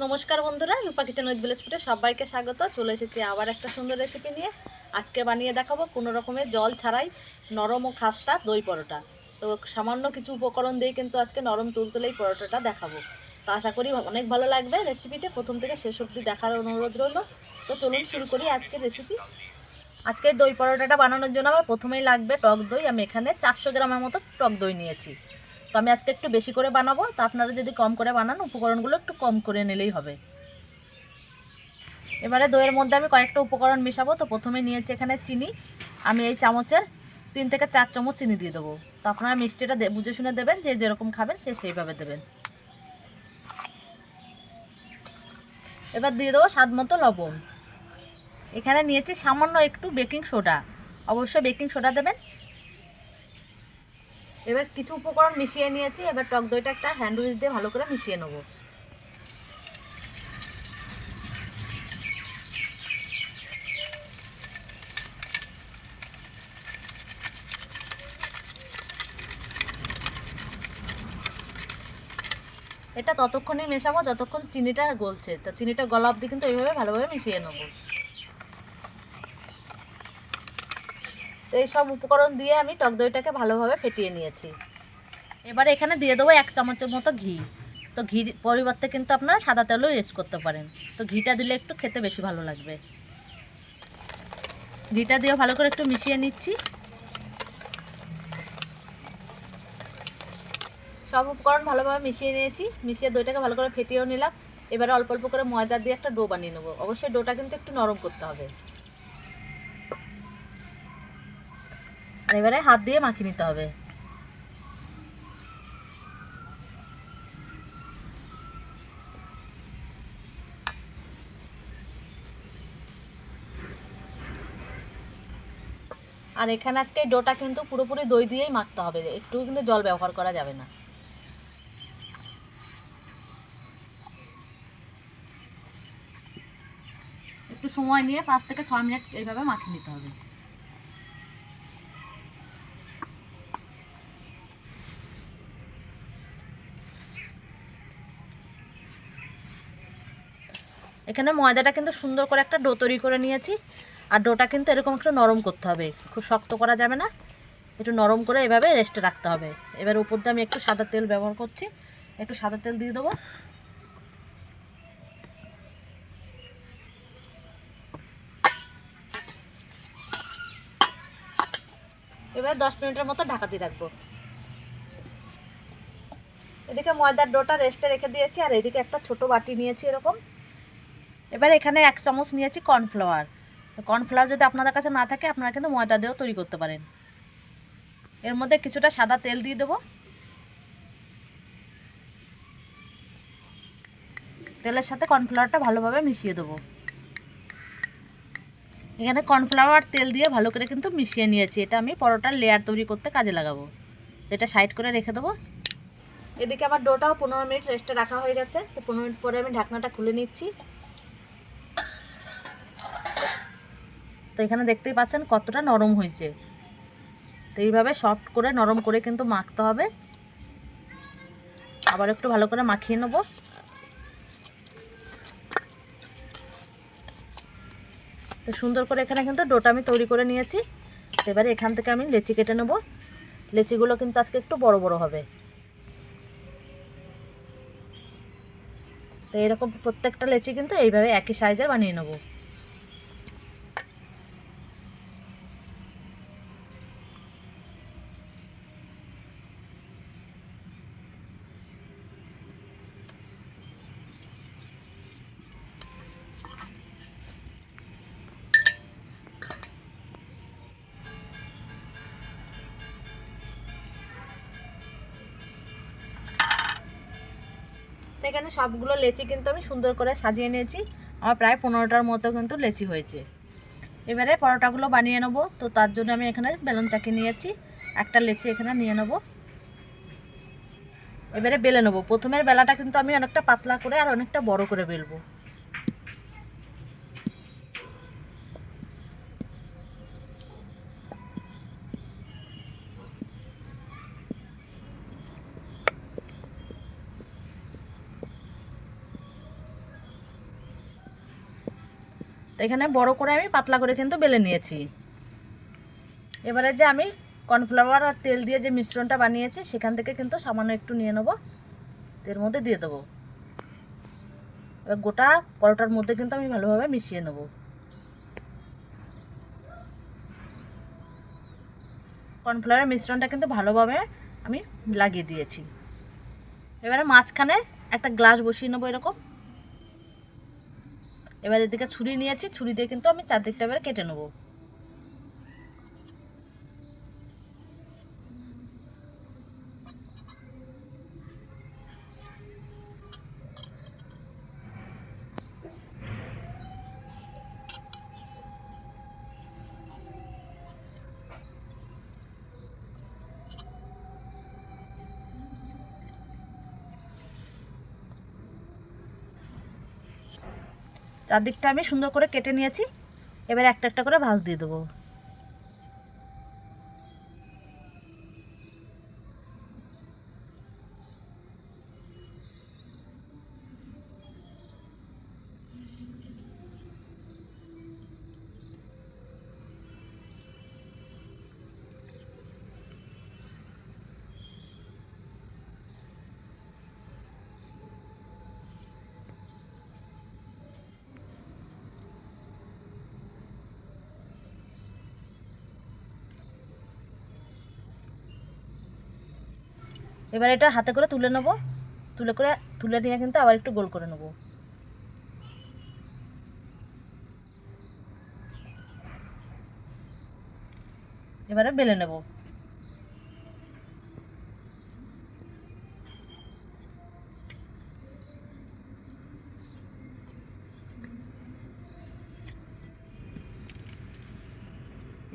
নমস্কার বন্ধুরা, রূপা kitchen with village ফুটে সবাইকে স্বাগত। চলে এসেছি আবার একটা সুন্দর রেসিপি নিয়ে। আজকে বানিয়ে দেখাবো কোনো রকমের জল ছাড়াই নরম ও খাস্তা দই পরোটা। তো সামান্য কিছু উপকরণ দিয়ে কিন্তু আজকে নরম তুলতুলেই পরোটাটা দেখাবো। তো আশা করি অনেক ভালো লাগবে রেসিপিটা প্রথম থেকে শেষ অবধি দেখার অনুরোধ রইল। তো চলুন শুরু করি আজকের রেসিপি আজকে দই পরোটাটা বানানোর জন্য আমার প্রথমেই লাগবে টক দই। আমি এখানে চারশো গ্রামের মতো টক দই নিয়েছি। তো আমি আজকে একটু বেশি করে বানাবো, তো আপনারা যদি কম করে বানান, উপকরণগুলো একটু কম করে নিলেই হবে। এবারে দইয়ের মধ্যে আমি কয়েকটা উপকরণ মেশাবো, তো প্রথমে নিয়েছি এখানে চিনি। আমি এই চামচের তিন থেকে চার চামচ চিনি দিয়ে দেবো। তো আপনারা মিষ্টিটা বুঝে শুনে দেবেন, যে যেরকম খাবেন, সে সেইভাবে দেবেন। এবার দিয়ে দেবো স্বাদ মতো লবণ। এখানে নিয়েছি সামান্য একটু বেকিং সোডা। অবশ্যই বেকিং সোডা দেবেন। এবার কিছু উপকরণ মিশিয়ে নিয়েছি, এবার টক দইটা একটা হ্যান্ড উইচ দিয়ে ভালো করে মিশিয়ে নেব। এটা ততক্ষণই মেশাবো, যতক্ষণ চিনিটা গলছে। তো চিনিটা গলা অবধি কিন্তু এইভাবে ভালোভাবে মিশিয়ে নেব। তো এই সব উপকরণ দিয়ে আমি টক দইটাকে ভালোভাবে ফেটিয়ে নিয়েছি। এবারে এখানে দিয়ে দেবো এক চামচের মতো ঘি। তো ঘির পরিবর্তে কিন্তু আপনারা সাদা তেলও ইউজ করতে পারেন। তো ঘিটা দিলে একটু খেতে বেশি ভালো লাগবে। ঘিটা দিয়ে ভালো করে একটু মিশিয়ে নিচ্ছি। সব উপকরণ ভালোভাবে মিশিয়ে নিয়েছি। মিশিয়ে দইটাকে ভালো করে ফেটিয়েও নিলাম। এবারে অল্প অল্প করে ময়দা দিয়ে একটা ডো বানিয়ে নেব। অবশ্যই ডোটা কিন্তু একটু নরম করতে হবে। এবারে হাত দিয়ে মাখিয়ে নিতে হবে। আর এখানে আজকে ডোটা কিন্তু পুরোপুরি দই দিয়েই মাখতে হবে, একটু কিন্তু জল ব্যবহার করা যাবে না। একটু সময় নিয়ে পাঁচ থেকে ছ মিনিট এইভাবে মাখিয়ে নিতে হবে। এখানে ময়দাটা কিন্তু সুন্দর করে একটা ডো তৈরি করে নিয়েছি। আর ডোটা কিন্তু এরকম একটু নরম করতে হবে। খুব শক্ত করা যাবে না। একটু নরম করে এভাবে রেস্টে রাখতে হবে। এবার উপর দিয়ে আমি একটু সাদা তেল ব্যবহার করছি। একটু সাদা তেল দিয়ে দেবো। এবার দশ মিনিটের মতো ঢাকা দিয়ে রাখব। এদিকে ময়দার ডোটা রেস্টে রেখে দিয়েছি। আর এদিকে একটা ছোট বাটি নিয়েছি এরকম। এবার এখানে এক চামচ নিয়েছি কর্নফ্লাওয়ার। তো কর্নফ্লাওয়ার যদি আপনাদের কাছে না থাকে, আপনারা কিন্তু ময়দা দিয়েও তৈরি করতে পারেন। এর মধ্যে কিছুটা সাদা তেল দিয়ে দেবো। তেলের সাথে কর্নফ্লাওয়ারটা ভালোভাবে মিশিয়ে দেবো। এখানে কর্নফ্লাওয়ার তেল দিয়ে ভালো করে কিন্তু মিশিয়ে নিয়েছি। এটা আমি পরোটার লেয়ার তৈরি করতে কাজে লাগাবো। এটা সাইড করে রেখে দেবো। এদিকে আমার ডোটাও পনেরো মিনিট রেস্টে রাখা হয়ে গেছে। তো পনেরো মিনিট পরে আমি ঢাকনাটা খুলে নিচ্ছি। তো এখানে দেখতেই পাচ্ছেন কতটা নরম হয়েছে। তো এইভাবে সফট করে, নরম করে কিন্তু মাখতে হবে। আবার একটু ভালো করে মাখিয়ে নেব। তো সুন্দর করে এখানে কিন্তু ডোটা আমি তৈরি করে নিয়েছি। তো এবারে এখান থেকে আমি লেচি কেটে নেব। লেচিগুলো কিন্তু আজকে একটু বড় বড় হবে। তো এরকম প্রত্যেকটা লেচি কিন্তু এইভাবে একই সাইজের বানিয়ে নেব। এখানে সবগুলো লেচি কিন্তু আমি সুন্দর করে সাজিয়ে নিয়েছি। আমার প্রায় পনেরোটার মতো কিন্তু লেচি হয়েছে। এবারে পরোটাগুলো বানিয়ে নেব। তো তার জন্য আমি এখানে বেলন চাকি নিয়েছি। একটা লেচি এখানে নিয়ে নেব। এবারে বেলে নেব। প্রথমের বেলাটা কিন্তু আমি অনেকটা পাতলা করে আর অনেকটা বড় করে বেলবো। এখানে বড় করে আমি পাতলা করে কিন্তু বেলে নিয়েছি। এবারে যে আমি কর্নফ্লাওয়ার আর তেল দিয়ে যে মিশ্রণটা বানিয়েছি, সেখান থেকে কিন্তু সামান্য একটু নিয়ে নেব। এর মধ্যে দিয়ে দেবো। এবার গোটা পরোটার মধ্যে কিন্তু আমি ভালোভাবে মিশিয়ে নেব। কর্নফ্লাওয়ারের মিশ্রণটা কিন্তু ভালোভাবে আমি লাগিয়ে দিয়েছি। এবারে মাঝখানে একটা গ্লাস বসিয়ে নেব এরকম। এবার এদিকে ছুরি নিয়েছি ছুরি দিয়ে কিন্তু আমি চারদিকটা এবার কেটে নেব। চারদিকটা আমি সুন্দর করে কেটে নিয়েছি। এবার একটা একটা করে ভাজ দিয়ে দেবো। এবার এটা হাতে করে তুলে নেব। তুলে করে, তুলে নিয়ে কিন্তু আবার একটু গোল করে নেব। এবারে বেলে নেব।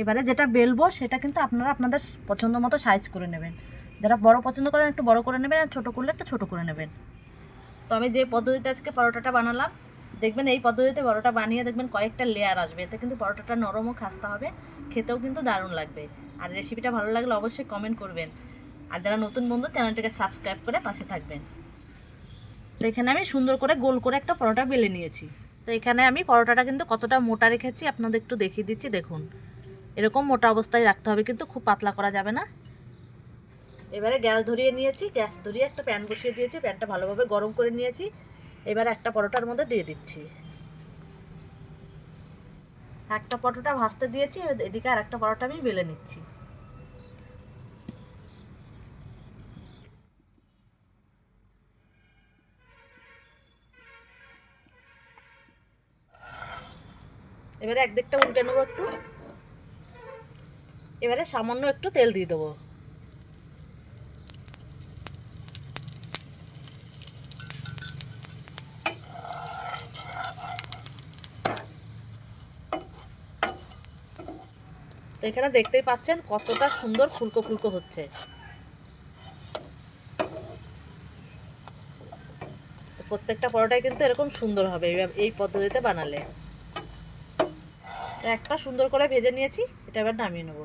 এবারে যেটা বেলবো, সেটা কিন্তু আপনারা আপনাদের পছন্দ মতো সাইজ করে নেবেন। যারা বড় পছন্দ করেন, একটু বড় করে নেবেন, আর ছোটো করলে একটু ছোটো করে নেবেন। তো আমি যে পদ্ধতিতে আজকে পরোটাটা বানালাম, দেখবেন এই পদ্ধতিতে পরোটা বানিয়ে দেখবেন কয়েকটা লেয়ার আসবে। এতে কিন্তু পরোটাটা নরমও খাস্তা হবে, খেতেও কিন্তু দারুণ লাগবে। আর রেসিপিটা ভালো লাগলে অবশ্যই কমেন্ট করবেন। আর যারা নতুন বন্ধু, চ্যানেলটাকে সাবস্ক্রাইব করে পাশে থাকবেন। তো এখানে আমি সুন্দর করে গোল করে একটা পরোটা বেলে নিয়েছি। তো এখানে আমি পরোটাটা কিন্তু কতটা মোটা রেখেছি, আপনাদের একটু দেখিয়ে দিচ্ছি, দেখুন। এরকম মোটা অবস্থায় রাখতে হবে, কিন্তু খুব পাতলা করা যাবে না। এবারে গ্যাস ধরিয়ে নিয়েছি, গ্যাস ধরিয়ে একটা প্যান বসিয়ে দিয়েছি, প্যানটা ভালোভাবে গরম করে নিয়েছি। এবার একটা পরোটার মধ্যে দিয়ে দিচ্ছি। একটা পরোটা ভাজতে দিয়েছি এদিকে আর একটা পরোটা আমি বেলে নিচ্ছি। এবারে একদিকটা উল্টে নেব একটু। এবারে সামান্য একটু তেল দিয়ে দেবো। এখানে দেখতেই পাচ্ছেন কতটা সুন্দর ফুলকো ফুলকো হচ্ছে। প্রত্যেকটা পরোটাই কিন্তু এরকম সুন্দর হবে এই- পদ্ধতিতে বানালে। একটা সুন্দর করে ভেজে নিয়েছি, এটা এবার নামিয়ে নেব।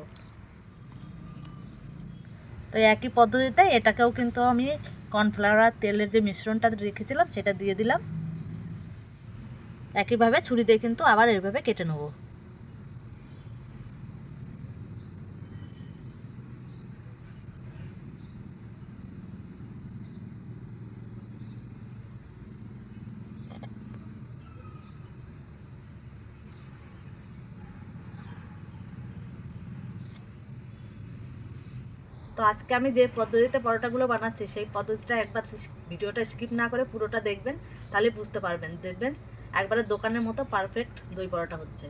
তো একই পদ্ধতিতে এটাকেও কিন্তু আমি কর্নফ্লাওয়ার আর তেলের যে মিশ্রণটা রেখেছিলাম, সেটা দিয়ে দিলাম। একইভাবে ছুরি দিয়ে কিন্তু আবার এইভাবে কেটে নেব। তো আজকে আমি যে পদ্ধতিতে পরোটাগুলো বানাচ্ছি, সেই পদ্ধতিটা একবার ভিডিওটা স্কিপ না করে পুরোটা দেখবেন, তাহলে বুঝতে পারবেন। দেখবেন, একবারে দোকানের মতো পারফেক্ট দই পরোটা হচ্ছে।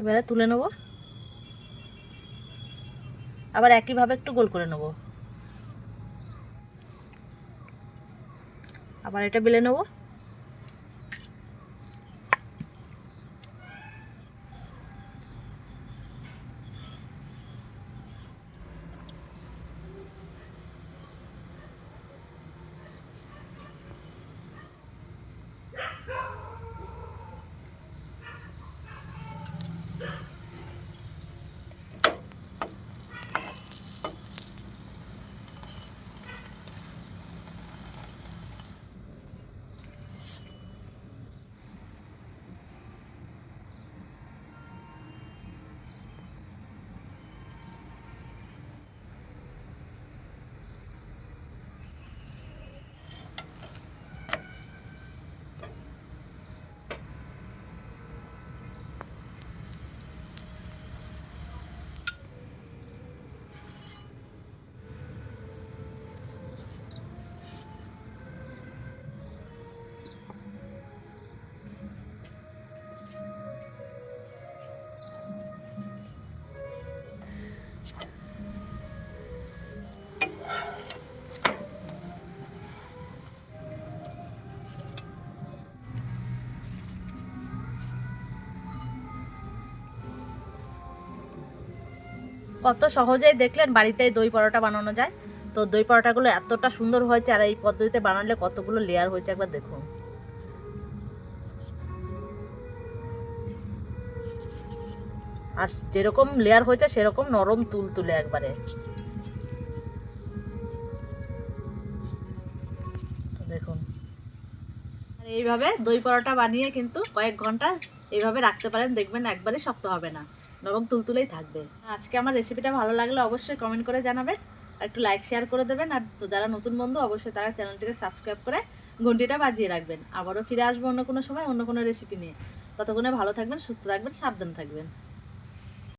এবারে তুলে নেব। আবার একইভাবে একটু গোল করে নেব। আবার এটা বেলে নেব। কত সহজেই দেখলেন বাড়িতেই দই পরোটা বানানো যায়? তো দই পরোটাগুলো এতটা সুন্দর হয়েছে, আর এই পদ্ধতিতে বানালে কতগুলো লেয়ার হয়েছে একবার দেখুন। আর যেরকম লেয়ার হয়েছে, সেরকম নরম তুল তুলে একবারে। দেখুন। আর এইভাবে দই পরোটা বানিয়ে কিন্তু কয়েক ঘণ্টা এইভাবে রাখতে পারেন, দেখবেন একবারে শক্ত হবে না। নরম তুলতুলেই থাকবে। আজকে আমার রেসিপিটা ভালো লাগলে অবশ্যই কমেন্ট করে জানাবেন। আর একটু লাইক শেয়ার করে দেবেন। আর তো যারা নতুন বন্ধু, অবশ্যই তারা চ্যানেলটিকে সাবস্ক্রাইব করে ঘন্টিটা বাজিয়ে রাখবেন। আবারও ফিরে আসব অন্য কোনো সময়, অন্য কোনো রেসিপি নিয়ে। ততক্ষণে ভালো থাকবেন, সুস্থ থাকবেন, সাবধান থাকবেন।